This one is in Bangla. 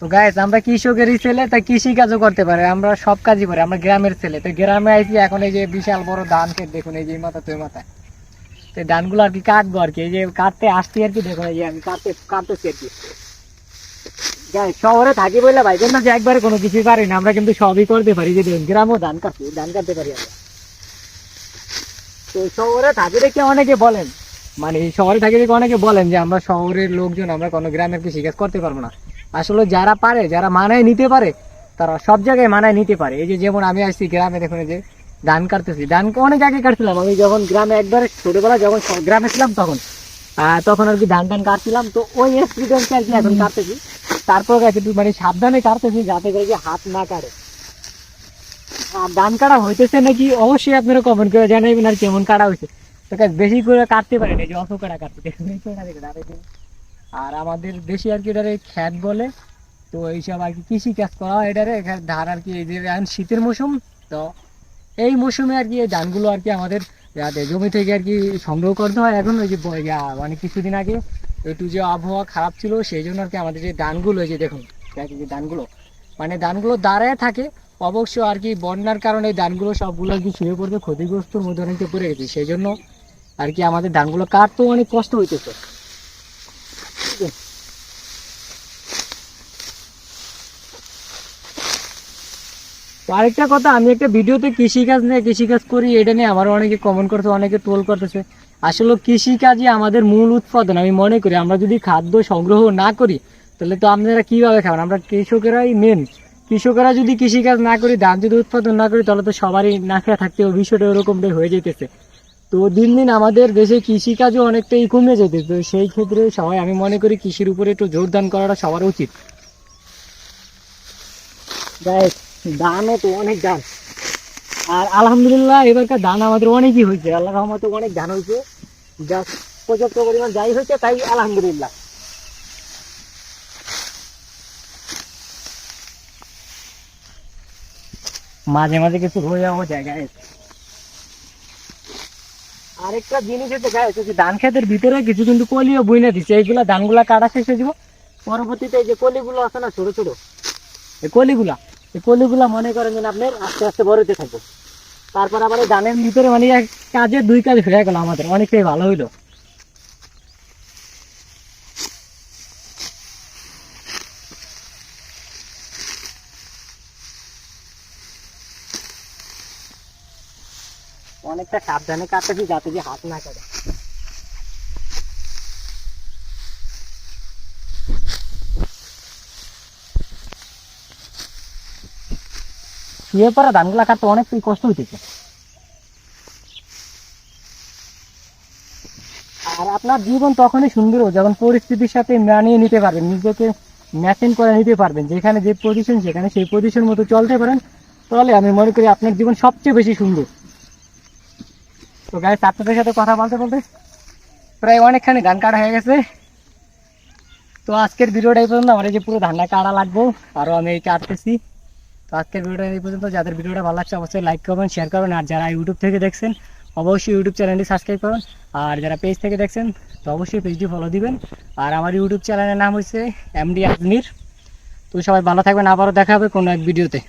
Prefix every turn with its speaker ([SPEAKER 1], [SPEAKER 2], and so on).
[SPEAKER 1] তো গাইস আমরা কৃষকেরই ছেলে, তাই কৃষি কাজও করতে পারি। আমরা সব কাজই করি, আমরা গ্রামের ছেলে। তো গ্রামে আইছি, এখন এই যে বিশাল বড় ধান ক্ষেত দেখুন, এই যে মাথা তুই মাথা তো ধানগুলো আর কি কাটবো আর কি, এই যে কাটতে আসছি আর কি, দেখুন, এই যে আমি কাটতে, কাটতেছি আর কি। গাইস শহরে থাকি বলে ভাই জন্য যে একবারে কোনো কিছুই পারি না, আমরা কিন্তু সবই করতে পারি, যে দেখুন, গ্রামেও ধান কাটছি, ধান কাটতে পারি আমরা। তো শহরে থাকি দেখে অনেকে বলেন মানে শহরে থাকি দেখে অনেকে বলেন যে আমরা শহরের লোকজন, আমরা কোনো গ্রামের কৃষিকাজ করতে পারব না। আসলে যারা পারে, যারা মানায় নিতে পারে, তারা সব জায়গায় মানায় নিতে পারে। এই যেমন আমি আসছি গ্রামে, দেখুন যে ধান কাটতেছি। ধান অনেক আগে কাটছিলাম। আমি যখন গ্রামে একবার ছোটবেলা যখন গ্রামে ছিলাম তখন তখন আর কি ধান টান কাটছিলাম। তো ওই এক্সপিরিয়েন্স আর কি এখন কাটতেছি। তারপর একটু মানে সাবধানে কাটতেছি যাতে করে যে হাত না কাটে। আর ধান কাটা হইতেছে নাকি অবশ্যই আপনারা কমেন্ট করে জানাবেন আর কেমন কাটা হয়েছে তো বেশি করে কাটতে পারেন এই যে অত কাটা কাটতে আর আমাদের দেশি আর কি এটারে খ্যাত বলে তো এইসব আর কি কৃষি কাজ করা হয় এটারে এখানে ধান আর কি এই যে এখন শীতের মৌসুম তো এই মৌসুমে আর কি এই ধানগুলো আর কি আমাদের জমি থেকে আর কি সংগ্রহ করতে হয় এখন ওই যে মানে কিছুদিন আগে একটু যে আবহাওয়া খারাপ ছিল সেই জন্য আর কি আমাদের যে ধানগুলো যে দেখুন যে ধানগুলো মানে ধানগুলো দাঁড়ায় থাকে অবশ্য আর কি বন্যার কারণে ধানগুলো সবগুলো আর কি শুয়ে পড়তে ক্ষতিগ্রস্তর মধ্যে অনেকটা পড়ে গেছে সেই জন্য আর কি আমাদের ধানগুলো কাটতেও অনেক কষ্ট হইতেছে আরেকটা কথা, আমি একটা ভিডিওতে কৃষিকাজ নিয়ে কৃষিকাজ করি, এটা নিয়ে আমার অনেকে কমেন্ট করছে, অনেকে টোল করতেছে। আসলে কৃষিকাজই আমাদের মূল উৎপাদন, আমি মনে করি। আমরা যদি খাদ্য সংগ্রহ না করি, তাহলে তো আপনারা কীভাবে খাবেন? আমরা কৃষকেরাই মেন কৃষকেরা যদি কৃষিকাজ না করি, ধান যদি উৎপাদন না করি, তাহলে তো সবারই না খেয়ে থাকতে হবে। বিষয়টা ওরকমটাই হয়ে যেতেছে তো দিন দিন আমাদের দেশে কৃষিকাজও অনেকটাই কমে যেতে তো সেই ক্ষেত্রে সবাই, আমি মনে করি, কৃষির উপরে একটু জোরদান করাটা সবার উচিত। ধানও তো অনেক ধান আর আলহামদুলিল্লাহ, এবারকার ধান আমাদের অনেকই হয়েছে। আল্লাহ রহমতে অনেক ধান হয়েছে। যা পর্যাপ্ত পরিমাণ যাই হয়েছে, তাই আলহামদুলিল্লাহ। মাঝে মাঝে কিছু হয়ে যাওয়া জায়গায় আরেকটা জিনিস হচ্ছে গায়ে যে ধান ক্ষেতের ভিতরে কিছু কিন্তু কলিও বইনে দিচ্ছে এইগুলা ধানগুলা কাটা শেষ হয়ে যাব। পরবর্তীতে এই যে কলিগুলো আছে না, ছোট ছোট, এই কলিগুলা এই কলিগুলা মনে করেন যেন আপনার আস্তে আস্তে বড় হতে থাকবে। তারপর আবার ধানের ভিতরে মানে এক কাজে দুই কাজ হয়ে গেল আমাদের, অনেকটাই ভালো হইল। অনেকটা সাবধানে কাটতেছি যাতে যে হাত না কাটে। শুয়ে ধানগুলা অনেকটাই কষ্ট হইতেছে। আর আপনার জীবন তখনই সুন্দর যখন পরিস্থিতির সাথে মানিয়ে নিতে পারবেন, নিজেকে করে নিতে পারবেন। যেখানে যে পজিশন সেখানে সেই পজিশন মতো চলতে পারেন, তাহলে আমি মনে করি আপনার জীবন সবচেয়ে বেশি সুন্দর। তো গায়ে আপনাদের সাথে কথা বলতে বলতে প্রায় অনেকখানি ধান কাটা হয়ে গেছে। তো আজকের ভিডিওটা এই পর্যন্ত। আমার এই যে পুরো ধানটা কাটা লাগবো আরও আমি এই কাটতেছি। তো আজকের ভিডিওটা এই পর্যন্ত। যাদের ভিডিওটা ভালো লাগছে, অবশ্যই লাইক করবেন শেয়ার করবেন। আর যারা ইউটিউব থেকে দেখছেন, অবশ্যই ইউটিউব চ্যানেলটি সাবস্ক্রাইব করুন। আর যারা পেজ থেকে দেখছেন, তো অবশ্যই পেজটি ফলো দিবেন। আর আমার ইউটিউব চ্যানেলের নাম হচ্ছে এমডি আজমির তো সবাই ভালো থাকবেন। আবারও দেখা হবে কোনো এক ভিডিওতে